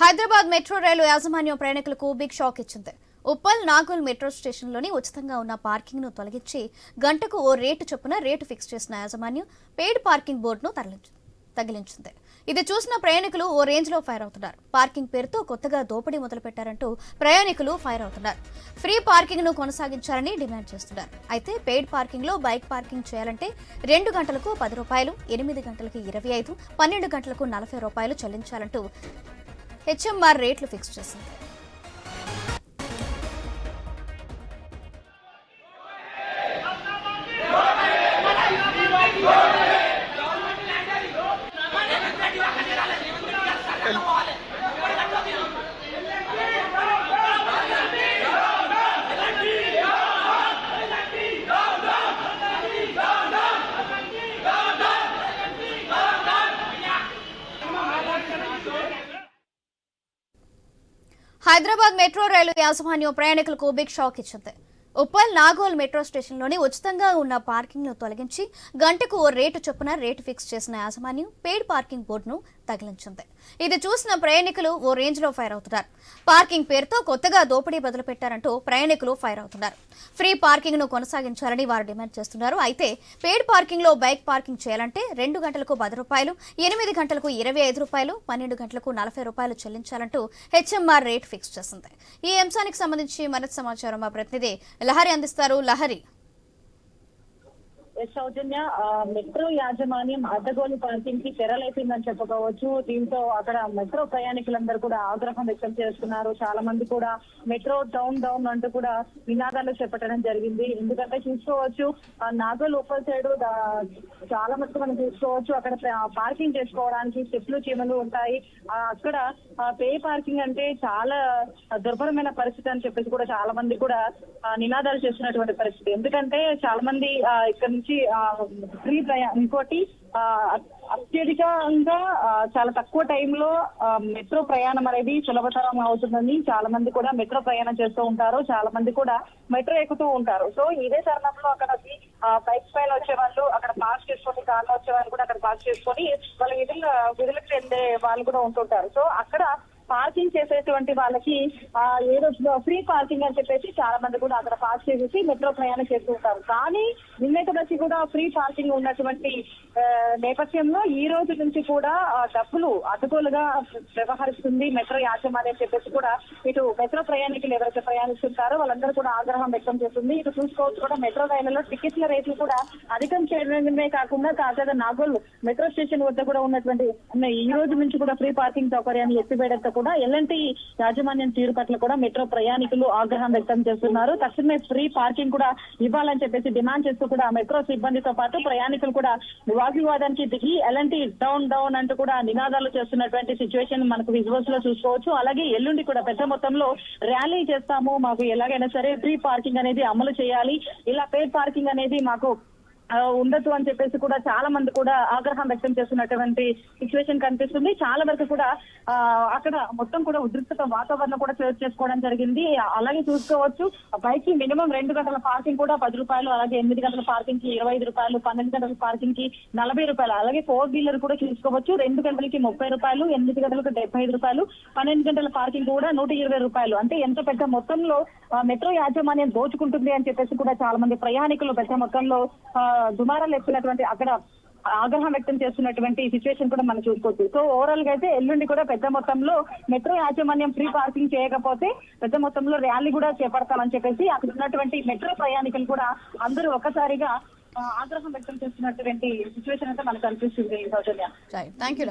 Hyderabad metro రైలు యాజమాన్యం ప్రయాణికులకు big shock ఇచ్చింది. ఉప్పల్ నాగోల్ మెట్రో స్టేషన్లోని ఉచితంగా ఉన్న పార్కింగ్ను తొలగించి గంటకు ఓ రేటు చొప్పున రేటు ఫిక్స్ చేసిన యాజమాన్యం పెయిడ్ పార్కింగ్ బోర్డును తరలించు తగిలించింది. ఇది చూసిన ప్రయాణికులు ఓ రేంజ్లో ఫైర్ అవుతున్నారు. పార్కింగ్ పేరుతో కొత్తగా దోపిడీ మొదలుపెట్టారంటూ ప్రయాణికులు ఫైర్ అవుతున్నారు. ఫ్రీ పార్కింగ్ను కొనసాగించాలని డిమాండ్ చేస్తున్నారు. అయితే పెయిడ్ పార్కింగ్లో బైక్ పార్కింగ్ చేయాలంటే రెండు గంటలకు పది రూపాయలు ఎనిమిది గంటలకు ఇరవై ఐదు పన్నెండు గంటలకు నలభై రూపాయలు చెల్లించాలంటూ హెచ్ఎంఆర్ రేట్లు ఫిక్స్ చేసింది. హైదరాబాద్ మెట్రో రైలు యాజమాన్యం ప్రయాణికులకు బిగ్ షాక్ ఇచ్చింది. ఉప్పల్ నాగోల్ మెట్రో స్టేషన్లోని ఉచితంగా ఉన్న పార్కింగ్ను తొలగించి గంటకు ఓ రేటు చొప్పున రేటు ఫిక్స్ చేసిన యాజమాన్యం పెయిడ్ పార్కింగ్ బోర్డును తగిలించింది. ఇది చూసిన ప్రయాణికులు ఓ రేంజ్లో ఫైర్ అవుతున్నారు పార్కింగ్ పేరుతో కొత్తగా దోపిడీ బదులు పెట్టారంటూ ప్రయాణికులు ఫైర్ అవుతున్నారు ఫ్రీ పార్కింగ్ను కొనసాగించాలని వారు డిమాండ్ చేస్తున్నారు. అయితే పెయిడ్ పార్కింగ్లో బైక్ పార్కింగ్ చేయాలంటే రెండు గంటలకు పది రూపాయలు ఎనిమిది గంటలకు ఇరవై ఐదు రూపాయలు పన్నెండు గంటలకు నలభై రూపాయలు చెల్లించాలంటూ హెచ్ఎంఆర్ రేట్ ఫిక్స్ చేసింది. ఈ అంశానికి సంబంధించి మరింత సమాచారం మా ప్రతినిధి లహరి అందిస్తారు. లహరి సౌజన్య ఆ, మెట్రో యాజమాన్యం అడ్డగోలు పార్కింగ్కి తెరలేపిందని చెప్పుకోవచ్చు. దీంతో అక్కడ మెట్రో ప్రయాణికులందరూ కూడా ఆగ్రహం వ్యక్తం చేస్తున్నారు. చాలా మంది కూడా మెట్రో డౌన్ డౌన్ అంటూ కూడా నినాదాలు చెప్పడం జరిగింది. ఎందుకంటే చూసుకోవచ్చు ఆ, నాగోల్ లోపల సైడ్ చాలా మటుకు మనం చూసుకోవచ్చు. అక్కడ పార్కింగ్ చేసుకోవడానికి స్టెప్లు చీమలు ఉంటాయి. ఆ, అక్కడ పే పార్కింగ్ అంటే చాలా దుర్భరమైన పరిస్థితి అని చెప్పేసి కూడా చాలా మంది కూడా నినాదాలు చేస్తున్నటువంటి పరిస్థితి. ఎందుకంటే చాలా మంది ఆ, ఇక్కడ నుంచి ఫ్రీ ప్రయా ఇంకోటి ఆ, అత్యధికంగా చాలా తక్కువ టైంలో మెట్రో ప్రయాణం అనేది సులభతరం అవుతుందని చాలా మంది కూడా మెట్రో ప్రయాణం చేస్తూ ఉంటారు. చాలా మంది కూడా మెట్రో ఎక్కుతూ ఉంటారు. సో ఇదే తరుణంలో అక్కడ బైక్ పైన వచ్చే వాళ్ళు అక్కడ పాస్ చేసుకొని కార్లో వచ్చే వాళ్ళు కూడా అక్కడ పాస్ చేసుకొని వాళ్ళ విధులు విధులకు వెళ్ళే వాళ్ళు కూడా ఉంటుంటారు. సో అక్కడ పార్కింగ్ చేసేటువంటి వాళ్ళకి ఆ ఏ ఏదో ఫ్రీ పార్కింగ్ అని చెప్పేసి చాలా మంది కూడా అక్కడ పార్క్ చేసేసి మెట్రో ప్రయాణం చేస్తూ ఉంటారు. కానీ నిన్నటి నుంచి కూడా ఫ్రీ పార్కింగ్ ఉన్నటువంటి నేపథ్యంలో ఈ రోజు నుంచి కూడా ఆ డబ్బులు అడ్డగోలుగా వ్యవహరిస్తుంది మెట్రో యాజమాన్యం చెప్పేసి కూడా ఇటు మెట్రో ప్రయాణికులు ఎవరైతే ప్రయాణిస్తుంటారో వాళ్ళందరూ కూడా ఆగ్రహం వ్యక్తం చేస్తుంది. ఇటు చూసుకోవచ్చు కూడా మెట్రో రైళ్ళలో టికెట్ల రేట్లు కూడా అధికం చేయడమే కాకుండా తాజాగా నాగోల్ మెట్రో స్టేషన్ వద్ద కూడా ఉన్నటువంటి ఈ రోజు నుంచి కూడా ఫ్రీ పార్కింగ్ సౌకర్యాన్ని ఎత్తివేయడంతో కూడా ఎల్ఎన్టీ యాజమాన్యం తీరు పట్ల కూడా మెట్రో ప్రయాణికులు ఆగ్రహం వ్యక్తం చేస్తున్నారు. తక్షణమే ఫ్రీ పార్కింగ్ కూడా ఇవ్వాలని చెప్పేసి డిమాండ్ చేస్తూ కూడా మెట్రో సిబ్బందితో పాటు ప్రయాణికులు కూడా వాగ్వివాదానికి దిగి ఎలాంటి డౌన్ డౌన్ అంటూ కూడా నినాదాలు చేస్తున్నటువంటి సిచ్యువేషన్ మనకు విజువల్స్లో చూసుకోవచ్చు. అలాగే ఎల్లుండి కూడా పెద్ద మొత్తంలో ర్యాలీ చేస్తాము. మాకు ఎలాగైనా సరే ఫ్రీ పార్కింగ్ అనేది అమలు చేయాలి. ఇలా పేడ్ పార్కింగ్ అనేది మాకు ఉండదు అని చెప్పేసి కూడా చాలా మంది కూడా ఆగ్రహం వ్యక్తం చేస్తున్నటువంటి సిచ్యువేషన్ కనిపిస్తుంది. చాలా వరకు కూడా ఆ, అక్కడ మొత్తం కూడా ఉద్రిక్తత వాతావరణం కూడా చోటు చేసుకోవడం జరిగింది. అలాగే చూసుకోవచ్చు బైక్కి మినిమం రెండు గంటల పార్కింగ్ కూడా పది రూపాయలు అలాగే ఎనిమిది గంటల పార్కింగ్కి ఇరవై ఐదు రూపాయలు పన్నెండు గంటల పార్కింగ్కి నలభై రూపాయలు అలాగే ఫోర్ వీలర్ కూడా చూసుకోవచ్చు. రెండు గంటలకి ముప్పై రూపాయలు ఎనిమిది గంటలకు డెబ్బై ఐదు రూపాయలు పన్నెండు గంటల పార్కింగ్ కూడా నూట ఇరవై రూపాయలు. అంటే ఎంత పెద్ద మొత్తంలో మెట్రో యాజమాన్యం దోచుకుంటుంది అని చెప్పేసి కూడా చాలా మంది ప్రయాణికులు పెద్ద మొత్తంలో ఆ, దుమారాలు ఎత్తున్నటువంటి అక్కడ ఆగ్రహం వ్యక్తం చేస్తున్నటువంటి సిచ్యువేషన్ కూడా మనం చూసుకోవచ్చు. సో ఓవరాల్గా అయితే ఎల్లుండి కూడా పెద్ద మొత్తంలో మెట్రో యాజమాన్యం ఫ్రీ పార్కింగ్ చేయకపోతే పెద్ద మొత్తంలో ర్యాలీ కూడా చేపడతామని చెప్పేసి అక్కడ ఉన్నటువంటి మెట్రో ప్రయాణికులు కూడా అందరూ ఒకసారిగా ఆగ్రహం వ్యక్తం చేస్తున్నటువంటి సిచ్యువేషన్ అయితే మనకు కనిపిస్తుంది సౌజన్య. Thank you